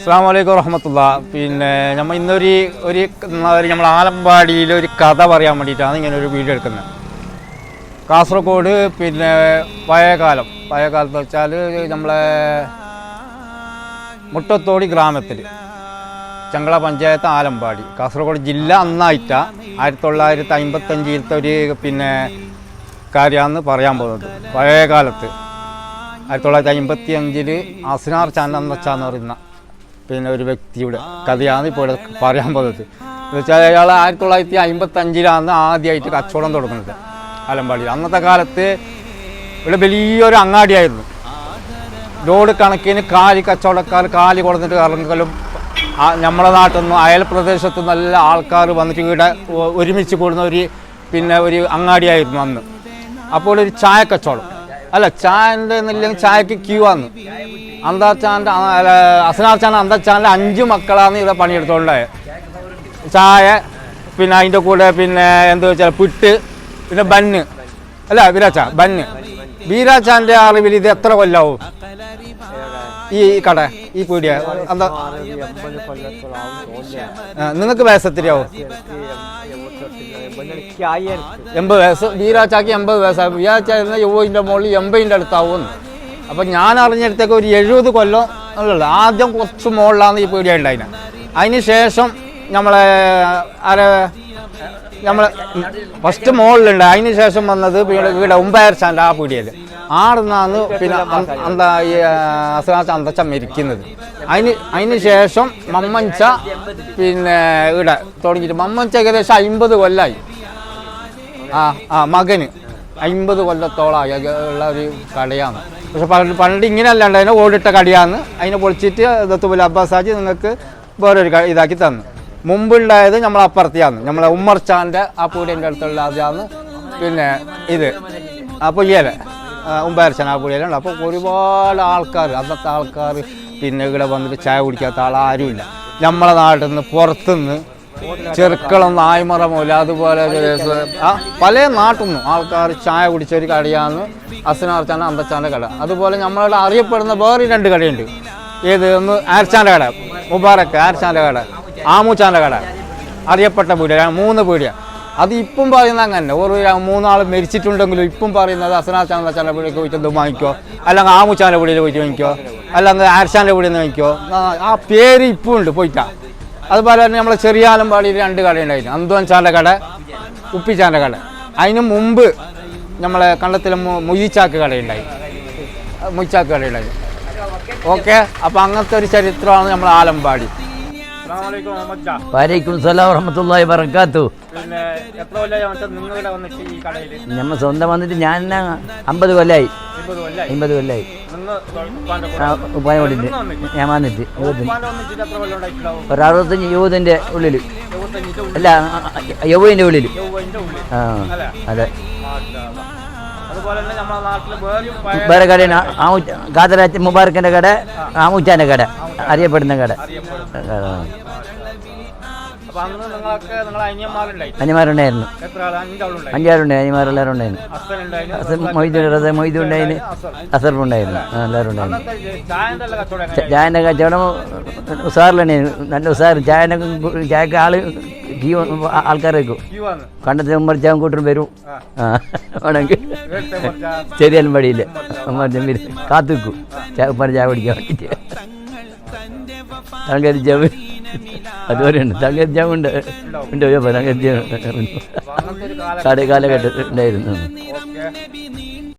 അസ്സാം വലൈക്കും വറഹമത്തുള്ള. പിന്നെ നമ്മൾ ഇന്നൊരു ഒരു നമ്മൾ ആലമ്പാടിയിൽ ഒരു കഥ പറയാൻ വേണ്ടിയിട്ടാണ് ഇങ്ങനെ ഒരു വീഡിയോ എടുക്കുന്നത്. കാസർഗോഡ് പിന്നെ പഴയകാലം. പഴയകാലത്ത് വെച്ചാൽ നമ്മളെ മുട്ടത്തോടി ഗ്രാമത്തിൽ ചങ്കള പഞ്ചായത്ത് ആലമ്പാടി. കാസർഗോഡ് ജില്ല അന്നായിട്ട ആയിരത്തി തൊള്ളായിരത്തി അമ്പത്തഞ്ചിലത്തെ ഒരു പിന്നെ കാര്യമാണെന്ന് പറയാൻ പോകുന്നത്. പഴയകാലത്ത്. ആയിരത്തി തൊള്ളായിരത്തി അമ്പത്തി അഞ്ചിൽ ചാനൽ എന്ന് വെച്ചാന്ന് പറയുന്ന പിന്നെ ഒരു വ്യക്തിയുടെ കഥയാണ് ഇപ്പോൾ പറയാൻ പോകുന്നത്. എന്ന് വെച്ചാൽ അയാൾ ആയിരത്തി തൊള്ളായിരത്തി അമ്പത്തി അഞ്ചിലാണ് ആദ്യമായിട്ട് കച്ചവടം തുടങ്ങുന്നത് അലമ്പാടിയിൽ. അന്നത്തെ കാലത്ത് ഇവിടെ വലിയൊരു അങ്ങാടിയായിരുന്നു. ലോഡ് കണക്കിന് കാലി കച്ചവടക്കാർ കാലി കൊടുത്തിട്ട് ഇറങ്ങലും നമ്മുടെ നാട്ടിൽ നിന്ന് അയൽ പ്രദേശത്തു നല്ല ആൾക്കാർ വന്നിട്ട് ഇവിടെ ഒരുമിച്ച് കൂടുന്ന ഒരു പിന്നെ ഒരു അങ്ങാടിയായിരുന്നു അന്ന്. അപ്പോൾ ഒരു ചായ കച്ചവടം അല്ല ചായന്റെ എന്നില്ലെങ്കിൽ ചായക്ക് ക്യൂ ആണ് അന്താച്ചാന്റെ ചാൻ അന്തച്ചാന്റെ അഞ്ച് മക്കളാണ് ഇവിടെ പണിയെടുത്തോണ്ടായത് ചായ പിന്നെ അതിന്റെ കൂടെ പിന്നെ എന്താ വെച്ചാൽ പുട്ട് പിന്നെ ബന്ന്. അല്ല വീരാച്ച ബന്ന്. വീരാച്ചാന്റെ അറിവിൽ ഇത് എത്ര കൊല്ലാവും? ഈ കട ഈ പീടിയ എന്താ നിങ്ങൾക്ക് എൺപത് വയസ്സ് വീരാച്ചാക്ക് എൺപത് വയസ്സായി. വീരാച്ചായിരുന്ന യുവതിന്റെ മുകളിൽ എൺപതിന്റെ അടുത്താവും അപ്പം ഞാൻ അറിഞ്ഞിടത്തേക്ക് ഒരു എഴുപത് കൊല്ലം ഉള്ളത് ആദ്യം കുറച്ച് മുകളിലാണ് ഈ പീടിയ ഉണ്ടായിന്. അതിന് ശേഷം നമ്മളെ ആരെ നമ്മളെ ഫസ്റ്റ് മുകളിലുണ്ട്. അതിന് ശേഷം വന്നത് വീട് ഉമ്പയർ ഉമ്പയർച്ചാന്റെ ആ പീടിയയിൽ ആടുന്നാണ് പിന്നെ എന്താ ഈ അസുഖാച്ച അന്തച്ച മരിക്കുന്നത് അതിന് അതിന് ശേഷം മമ്മൻച്ച പിന്നെ ഇവിടെ തുടങ്ങിയിട്ട്. മമ്മൻച്ച ഏകദേശം അമ്പത് കൊല്ലായി. ആ ആ മകന് അമ്പത് കൊല്ലത്തോളമായി ഉള്ള ഒരു കടയാണ്. പക്ഷെ പണ്ട് പണ്ട് ഇങ്ങനെ അല്ലാണ്ട് അതിനെ ഓടിട്ട കടിയാന്ന് അതിനെ പൊളിച്ചിട്ട് ദത്തുബുൽ അബ്ബാസാജി നിങ്ങൾക്ക് വേറൊരു ഇതാക്കി തന്നു. മുമ്പുണ്ടായത് നമ്മളെ അപ്പുറത്തെയാണ്. നമ്മളെ ഉമ്മർച്ചാന്റെ ആ പൂടിന്റെ അടുത്തുള്ള അതാണ് പിന്നെ ഇത്. ആ പുയ്യലെ. ആ അപ്പോൾ ഒരുപാട് ആൾക്കാർ അന്നത്തെ ആൾക്കാർ പിന്നെ ഇവിടെ വന്നിട്ട് ചായ കുടിക്കാത്ത ആൾ ആരുമില്ല. നമ്മളെ നാട്ടിൽ നിന്ന് പുറത്തുനിന്ന് ചെറുക്കളം നായ്മറ മൂല അതുപോലെ പല നാട്ടിൽ നിന്നും ആൾക്കാർ ചായ കുടിച്ച ഒരു കടയാണ് അസനാർച്ചാന്റെ അന്തച്ചാന്റെ കട. അതുപോലെ നമ്മളവിടെ അറിയപ്പെടുന്ന വേറെ രണ്ട് കടയുണ്ട്. ഏത്? ഒന്ന് ആർച്ചാന്റെ കട. മുബാറക്ക് ആർച്ചാന്റെ കട. ആമൂച്ചാന്റെ കട. അറിയപ്പെട്ട പീടിയ മൂന്ന് പീടിയ അത് ഇപ്പം പറയുന്നത് അങ്ങനെ ഓരോ മൂന്നാൾ മരിച്ചിട്ടുണ്ടെങ്കിലും ഇപ്പം പറയുന്നത് അസനാച്ചാന്റെ അച്ചാന്റെ ചാനലിൽ പോയിട്ട് എന്ത് വാങ്ങിക്കോ? അല്ലെങ്കിൽ ആമൂച്ചാന്റെ പീടിയിൽ പോയിട്ട് വാങ്ങിക്കോ? അല്ലെങ്കിൽ ആർച്ചാന്റെ പീടിയിൽ നിന്ന് വാങ്ങിക്കോ? ആ- പേര് ഇപ്പം ഉണ്ട് പോയിട്ടാ. അതുപോലെ തന്നെ നമ്മളെ ചെറിയാലമ്പാടിയിൽ രണ്ട് കടയുണ്ടായിരുന്നു. അന്തോൻചാന്റെ കട ഉപ്പിച്ചാന്റെ കട. അതിന് മുമ്പ് നമ്മളെ കണ്ടത്തിലെ മുയിച്ചാക്ക് കടയുണ്ടായി. മുയിച്ചാക്ക് കടയുണ്ടായി. ഓക്കെ? അപ്പം അങ്ങനത്തെ ഒരു ചരിത്രമാണ് നമ്മൾ ആലമ്പാടി. വലൈക്കും സലാം വറഹമത്തല്ലാഹി വബർക്കാത്തു പിന്നെ എത്ര നിങ്ങളുടെ വന്നിട്ട് ഈ കടയിൽ നമ്മ സ്വന്തം വന്നിട്ട് ഞാൻ അമ്പത് കൊല്ലായി. അമ്പത് കൊല്ലായി? ഉപ്പാനെ കൊണ്ടിട്ട് ഞാൻ വന്നിട്ട് ഒരു അറുപത്തഞ്ച് യുവതിന്റെ ഉള്ളിൽ എഴുപത്തഞ്ചിന്റെ അല്ല യുവതിന്റെ ഉള്ളിൽ ആ അതെ. വേറെ കടയാണ്. കാതരാച്ച മുബാറക്കിന്റെ കട ആമുച്ചാന്റെ കട അറിയപ്പെടുന്ന കട. അനിമാരുണ്ടായിരുന്നു അഞ്ചാറുണ്ടായി അനിമാരെല്ലാവരും ഉണ്ടായിരുന്നു മൊയ്തു ഉണ്ടായിരുന്നു അസർഫുണ്ടായിരുന്നു. എല്ലാവരും ഉണ്ടായിരുന്നു ചായന്റെ കച്ചവടം ച- ചായന്റെ കച്ചവടം ഉസാറിലാണ് നല്ല ഉസാർ ചായ ചായക്ക് ആൾ ക്യൂ ആൾക്കാർ വെക്കും. കണ്ടത്തിൽ ഉമ്മർച്ചാൻ കൂട്ടും വരും. വേണമെങ്കിൽ. ശരിയാലും പടിയില്ല ഉമ്മർച്ചാൻ വരും. കാത്തു വെക്കും ചായ പിടിക്കാൻ ചായ കുടിക്കാൻ വേണ്ടിയിട്ട്. തങ്കരി ജാവ് അതുപോലെ ഉണ്ട്. തങ്കരി ജാവ് ഉണ്ട്. ഉണ്ട് തങ്കരി ജാവ് കട കാലഘട്ടം ഉണ്ടായിരുന്നു.